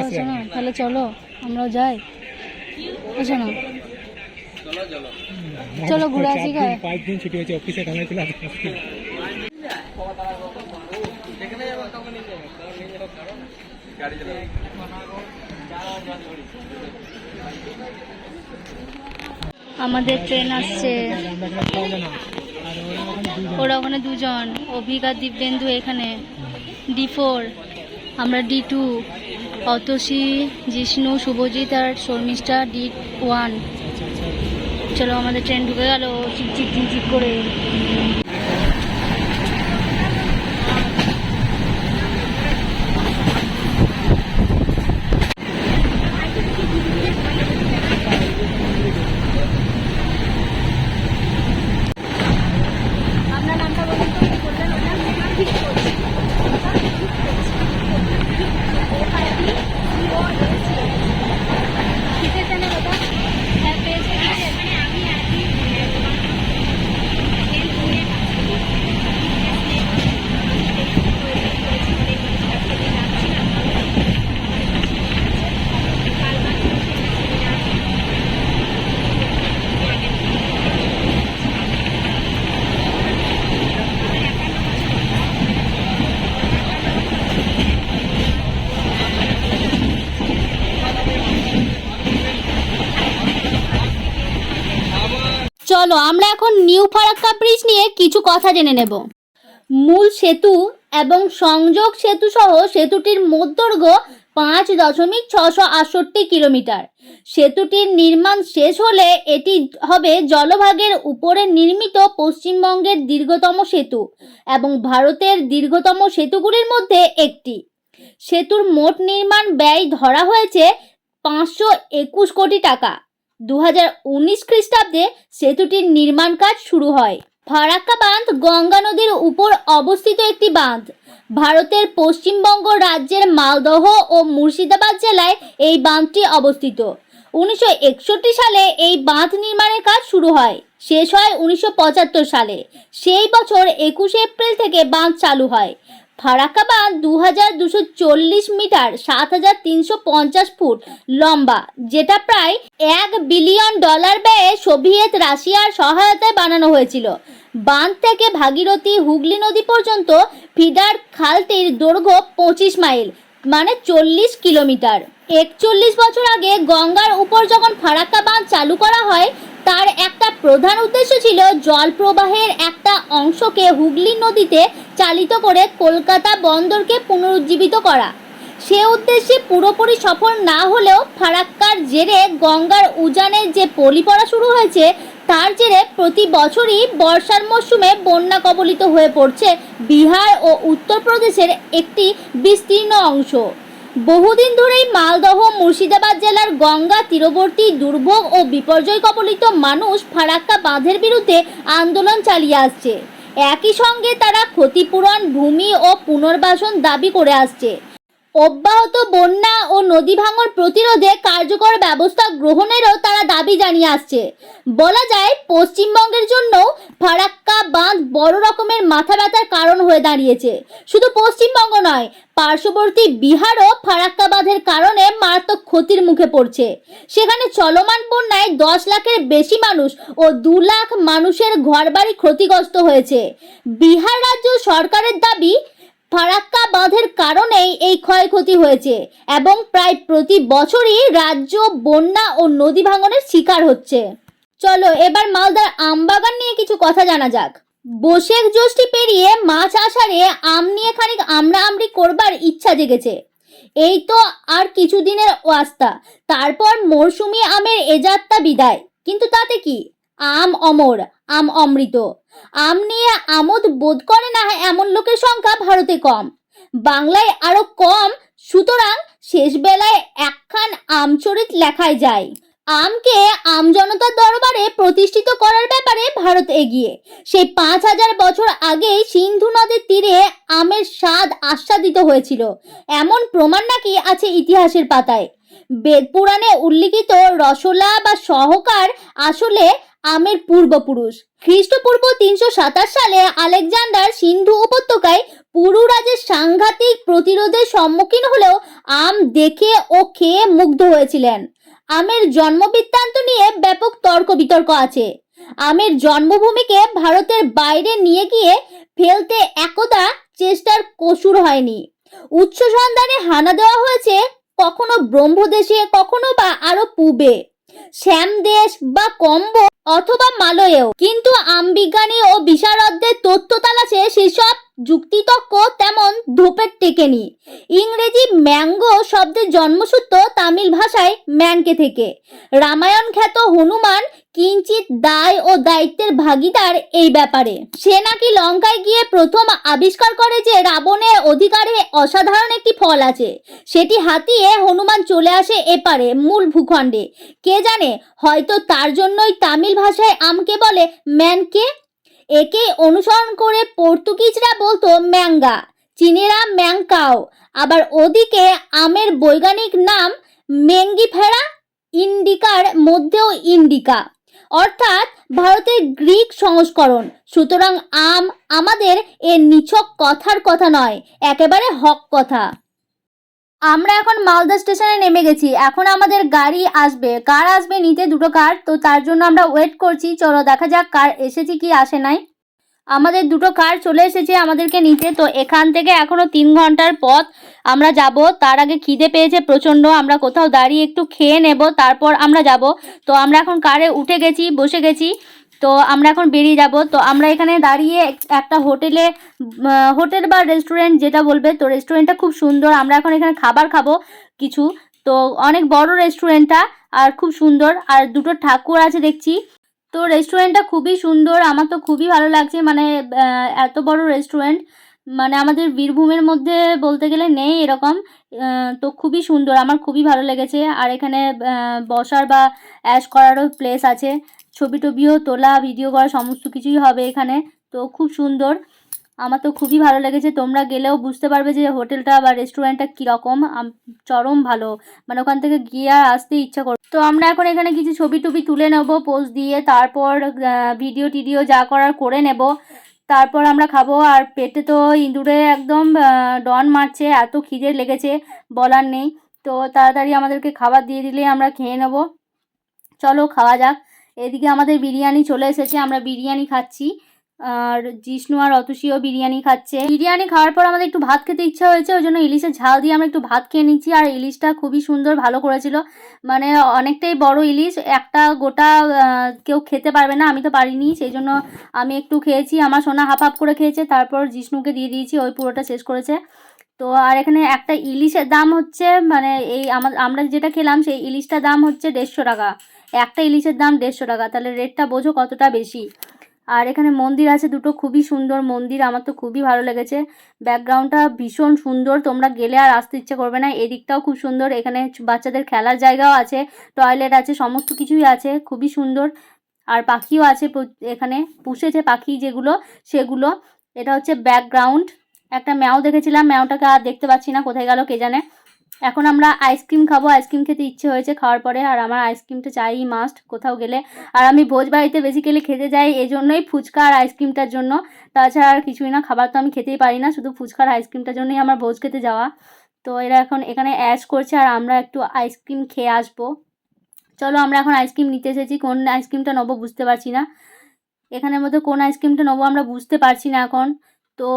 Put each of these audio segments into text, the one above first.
আছে তাহলে চলো আমরাও যাই। আসো না। চলো ঘুরে আসি গা পাঁচ দিন ছুটি হয়েছে অফিসে কামে ছিল আমাদের ট্রেন আসছে। ওরা ওখানে দুজন অভিকা দিব্যেন্দু এখানে। ডি ফোর আমরা ডি টু অতসী জিষ্ণু শুভজিৎ আর শর্মিষ্ঠা ডি ওয়ান চলো আমাদের ট্রেন ঢুকে গেল চিকচিক চিকচিক করে। চলো, আমরা এখন নিউ ফারাক্কা ব্রিজ নিয়ে কিছু কথা জেনে নেব। মূল সেতু এবং সংযোগ সেতু সহ সেতুটির মধ্যদৈর্ঘ্য পাঁচ দশমিক ছশো আটষট্টি কিলোমিটার। সেতুটির নির্মাণ শেষ হলে এটি হবে জলভাগের উপরে নির্মিত পশ্চিমবঙ্গের দীর্ঘতম সেতু এবং ভারতের দীর্ঘতম সেতুগুলির মধ্যে একটি। সেতুর মোট নির্মাণ ব্যয় ধরা হয়েছে পাঁচশো একুশ কোটি টাকা। দু হাজার উনিশ খ্রিস্টাব্দে সেতুটির নির্মাণ কাজ শুরু হয়। ফারাক্কা বাঁধ গঙ্গা নদীর উপর অবস্থিত একটি বাঁধ। ভারতের পশ্চিমবঙ্গ রাজ্যের মালদহ ও মুর্শিদাবাদ জেলায় এই বাঁধটি অবস্থিত। উনিশশো একষট্টি সালে এই বাঁধ নির্মাণের কাজ শুরু হয়। শেষ হয় উনিশশো পঁচাত্তর সালে। সেই বছর একুশে এপ্রিল থেকে বাঁধ চালু হয়। ফারাক্কা দু হাজার দুশো চল্লিশ মিটার সাত হাজার তিনশো পঞ্চাশ ফুট লম্বা, যেটা প্রায় এক বিলিয়ন ডলার ব্যয়ে সোভিয়েত রাশিয়ার সহায়তায় বানানো হয়েছিল। বাঁধ থেকে ভাগীরথী হুগলি নদী পর্যন্ত ফিডার খালটির দৈর্ঘ্য পঁচিশ মাইল। মানে চল্লিশ কিলোমিটার। একচল্লিশ বছর আগে গঙ্গার উপর যখন ফারাক্কা বাঁধ চালু করা হয়, তার একটা প্রধান উদ্দেশ্য ছিল জল প্রবাহের একটা অংশকে হুগলি নদীতে চালিত করে কলকাতা বন্দরকে পুনরুজ্জীবিত করা। সে উদ্দেশ্যে পুরোপুরি সফল না হলেও ফারাক্কার জেরে গঙ্গার উজানের যে পলি পড়া শুরু হয়েছে তার জেরে প্রতি বছরই বর্ষার মরশুমে বন্যা কবলিত হয়ে পড়ছে বিহার ও উত্তরপ্রদেশের একটি বিস্তীর্ণ অংশ। বহুদিন ধরেই মালদহ, মুর্শিদাবাদ জেলার গঙ্গা তীরবর্তী, দুর্ভোগ ও বিপর্যয় কবলিত মানুষ ফারাক্কা বাঁধের বিরুদ্ধে আন্দোলন চালিয়ে আসছে। একই সঙ্গে তারা ক্ষতিপূরণ, ভূমি ও পুনর্বাসন দাবি করে আসছে। অব্যাহত বন্যা ও নদী ভাঙন প্রতিরোধে কার্যকর ব্যবস্থা গ্রহণেরও তারা দাবি জানিয়ে আসছে। বলা যায়, পশ্চিমবঙ্গের জন্য ফারাক্কা বাঁধ বড় রকমের মাথা ব্যথার কারণ হয়ে দাঁড়িয়েছে। শুধু পশ্চিমবঙ্গ নয়, পার্শ্ববর্তী বিহারও ফারাক্কা বাঁধের কারণে মারাত্মক ক্ষতির মুখে পড়ছে। সেখানে চলমান বন্যায় দশ লাখের বেশি মানুষ ও দু লাখ মানুষের ঘরবাড়ি ক্ষতিগ্রস্ত হয়েছে। বিহার রাজ্য সরকারের দাবি ফারাক্কা বাঁধের কারণেই এই ক্ষয়ক্ষতি হয়েছে এবং প্রায় প্রতি বছরই রাজ্য, বন্যা ও নদী ভাঙনের শিকার হচ্ছে। চলো এবার মালদার আমবাগান নিয়ে কিছু কথা জানা যাক। বসেক জ্যৈষ্ঠী পেরিয়ে মাছ আষাঢ়ে আম নিয়ে খানিক আমরা আমরি করবার ইচ্ছা জেগেছে। এই তো আর কিছুদিনের ওয়াস্তা, তারপর মরশুমি আমের এজাত্তা বিদায়। কিন্তু তাতে কি? আম অমর, আম অমৃত। আম নিয়ে আমোদ বোধ করে না এমন লোকের সংখ্যা ভারতে কম। বাংলায় আরও কম, সুতরাং শেষ বেলায় একখান আমচরিত লেখায় যায়। আমকে আমজনতার দরবারে প্রতিষ্ঠিত করার ব্যাপারে ভারত এগিয়ে। সেই পাঁচ হাজার বছর আগে সিন্ধু নদের তীরে আমের স্বাদ আস্বাদিত হয়েছিল। এমন প্রমাণ নাকি আছে ইতিহাসের পাতায়। বেদ পুরাণে উল্লিখিত রসলা বা সহকার আসলে আমের পূর্বপুরুষ। খ্রিস্টপূর্ব তিনশো সাতাশ সালে আলেকজান্ডার সিন্ধু উপত্যকায় পুরুরাজের সাংঘাতিক প্রতিরোধের সম্মুখীন হলেও আম দেখে ও খেয়ে মুগ্ধ হয়েছিলেন। আমের জন্ম বৃত্তান্ত নিয়ে ব্যাপক তর্ক বিতর্ক আছে। আমের জন্মভূমিকে ভারতের বাইরে নিয়ে গিয়ে ফেলতে একদা চেষ্টার কসুর হয়নি। উচ্চ সন্ধানে হানা দেওয়া হয়েছে কখনো ব্রহ্মদেশে, কখনো বা আরও পূবে। শ্যামদেশ বা কম্ব অথবা মালয়েও। কিন্তু আমবিজ্ঞানী ও বিশারদদের তথ্য তালাশে সেসব যুক্তিতক্ক তেমন ধূপের টেকেনি। ইংরেজি ম্যাঙ্গো শব্দের জন্মসূত্র তামিল ভাষায় ম্যানকে থেকে। রামায়ণ খ্যাত হনুমান কিঞ্চিত দায় ও দায়িত্বের ভাগিদার এই ব্যাপারে। সে নাকি লঙ্কায় গিয়ে প্রথম আবিষ্কার করে যে রাবণের অধিকারে অসাধারণ একটি ফল আছে। সেটি হাতিয়ে হনুমান চলে আসে এপারে, মূল ভূখণ্ডে। কে জানে, হয়তো তার জন্যই তামিল ভাষায় আমকে বলে ম্যানকে একে অনুসরণ করে পর্তুগিজরা বলতো ম্যাঙ্গা, চীনেরা ম্যাংকাও, আবার ওদিকে আমের বৈজ্ঞানিক নাম মেঙ্গিফেরা, ইন্ডিকার মধ্যেও ইন্ডিকা। অর্থাৎ ভারতের গ্রিক সংস্করণ। সুতরাং আম আমাদের এ নিছক কথার কথা নয়, একেবারে হক কথা। আমরা এখন মালদা স্টেশনে নেমে গেছি। এখন আমাদের গাড়ি আসবে। কার আসবে? নিতে দুটো কার। তো তার জন্য আমরা ওয়েট করছি। চলো দেখা যাক কার এসেছে কি আসে নাই। আমাদের দুটো কার চলে এসেছে আমাদেরকে নিতে। তো এখান থেকে এখনও তিন ঘণ্টার পথ। আমরা যাব। তার আগে খিদে পেয়েছে প্রচণ্ড। আমরা কোথাও দাঁড়িয়ে একটু খেয়ে নেব। তারপর আমরা যাব। তো আমরা এখন কারে উঠে গেছি, বসে গেছি। তো আমরা এখন বেরিয়ে যাব। তো আমরা এখানে দাঁড়িয়ে একটা হোটেলে হোটেল বা রেস্টুরেন্ট যেটা বলবে, তো রেস্টুরেন্টটা খুব সুন্দর। আমরা এখন এখানে খাবার খাব কিছু। তো অনেক বড় রেস্টুরেন্টটা আর খুব সুন্দর। আর দুটো ঠাকুর আছে দেখছি। তো রেস্টুরেন্টটা খুবই সুন্দর। আমার তো খুবই ভালো লাগছে। মানে এত বড় রেস্টুরেন্ট মানে আমাদের বীরভূমের মধ্যে বলতে গেলে নেই এরকম। তো খুবই সুন্দর। আমার খুবই ভালো লেগেছে। আর এখানে বসার বা অ্যাশ করারও প্লেস আছে। ছবি টবিও তোলা ভিডিও করা, সমস্ত কিছুই হবে এখানে। তো খুব সুন্দর। আমার তো খুবই ভালো লেগেছে। তোমরা গেলেও বুঝতে পারবে যে হোটেলটা বা রেস্টুরেন্টটা কীরকম। চরম ভালো। মানে ওখান থেকে গিয়ে আর আসতে ইচ্ছা করবে তো আমরা এখন এখানে কিছু ছবি টবি তুলে নেব পোজ দিয়ে। তারপর ভিডিও টিডিও যা করার করে নেব। তারপর আমরা খাব। আর পেটে তো ইঁদুরে একদম ডন মারছে। এত খিদে লেগেছে, বলার নেই। তো তাড়াতাড়ি আমাদেরকে খাবার দিয়ে দিলে আমরা খেয়ে নেব। চলো, খাওয়া যাক। এদিকে আমাদের বিরিয়ানি চলে এসেছে, আমরা বিরিয়ানি খাচ্ছি। আর জিষ্ণু আর অতুষিও বিরিয়ানি খাচ্ছে। বিরিয়ানি খাওয়ার পর আমাদের একটু ভাত খেতে ইচ্ছা হয়েছে, ওই জন্য ইলিশের ঝাল দিয়ে আমরা একটু ভাত খেয়ে নিচ্ছি। আর ইলিশটা খুবই সুন্দর, ভালো করেছিল। মানে অনেকটাই বড় ইলিশ, একটা গোটা কেউ খেতে পারবে না, আমি তো পারিনি। সেই জন্য আমি একটু খেয়েছি, আমার সোনা হাফ হাফ করে খেয়েছে, তারপর জিষ্ণুকে দিয়ে দিয়েছি, ওই পুরোটা শেষ করেছে। তো আর এখানে একটা ইলিশের দাম হচ্ছে মানে এই আমার যেটা খেলাম সেই ইলিশটার দাম হচ্ছে দেড়শো টাকা। একটা ইলিশের দাম দেড়শো টাকা, তাহলে রেটটা বোঝো কতটা বেশি। আর এখানে মন্দির আছে দুটো, খুবই সুন্দর মন্দির, আমার তো খুবই ভালো লেগেছে। ব্যাকগ্রাউন্ডটা ভীষণ সুন্দর, তোমরা গেলে আর আসতে ইচ্ছে করবে না। এদিকটাও খুব সুন্দর, এখানে বাচ্চাদের খেলার জায়গাও আছে, টয়লেট আছে, সমস্ত কিছুই আছে, খুবই সুন্দর। আর পাখিও আছে এখানে পুষেছে পাখি যেগুলো, সেগুলো। এটা হচ্ছে ব্যাকগ্রাউন্ড। একটা ম্যাও দেখেছিলাম, ম্যাওটাকে আর দেখতে পাচ্ছি না, কোথায় গেল কে জানে। এখন আমরা আইসক্রিম খাব আইসক্রিম খেতে ইচ্ছে হয়েছে খাওয়ার পরে, আর আমার আইসক্রিমটা চাই মাস্ট কোথাও গেলে। আর আমি ভোজ বাড়িতে বেসিক্যালি খেতে যাই এই জন্যই ফুচকা আর আইসক্রিমটার জন্য। তাছাড়া আর কিছুই না, খাবার তো আমি খেতেই পারি না, শুধু ফুচকা আর আইসক্রিমটার জন্যই আমার ভোজ খেতে যাওয়া। তো এরা এখন এখানে অ্যাশ করছে, আর আমরা একটু আইসক্রিম খেয়ে আসব। চলো আমরা এখন আইসক্রিম নিতে এসেছি, কোন আইসক্রিমটা নেব বুঝতে পারছি না। এখানের মধ্যে কোন আইসক্রিমটা নেব আমরা বুঝতে পারছি না এখন। তো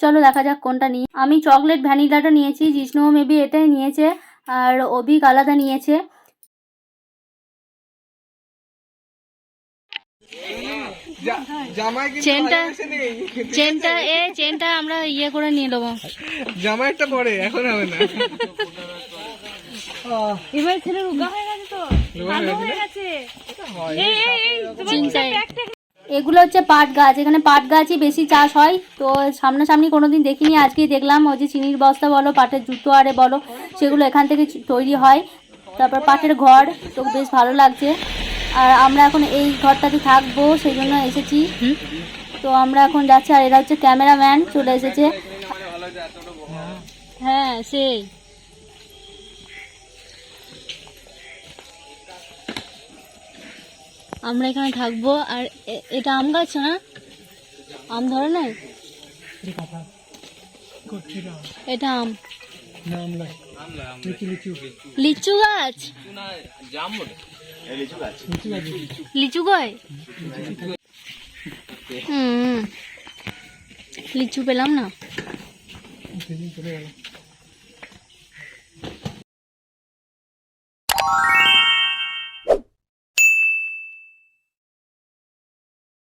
চলো দেখা যাক কোনটা নিই। আমি চকলেট ভ্যানিলাটা নিয়েছি জিষ্ণু মেবি এটাই নিয়েছে আর অভিক আলাদা নিয়েছে। চেনটা- চেনটা এ চেনটা আমরা ইয়ে করে নিয়ে নেব। জামাই একটা পরে এখন হবে না। এবার ছেলে রোগা হয়ে গেছে তো? ভালো হয়ে গেছে। এই এই এই তোমার চিন্তায়। ব্যাগটা এগুলো হচ্ছে পাট গাছ, এখানে পাট গাছই বেশি চাষ হয়। তো সামনাসামনি কোনো দিন দেখিনি, আজকেই দেখলাম, ওই যে চিনির বস্তা বলো, পাটের জুতো আরে বলো, সেগুলো এখান থেকে তৈরি হয়। তারপর পাটের ঘর, তো বেশ ভালো লাগছে। আর আমরা এখন এই ঘরটাতে থাকব সেই জন্য এসেছি। তো আমরা এখন যাচ্ছি, আর এরা হচ্ছে ক্যামেরাম্যান চলে এসেছে। হ্যাঁ সেই আমরা এখানে থাকব, আর এটা আম গাছ না আম ধরে নাই? এটা আম। লিচু গাছ? লিচু গাছ হুম। লিচু পেলাম না।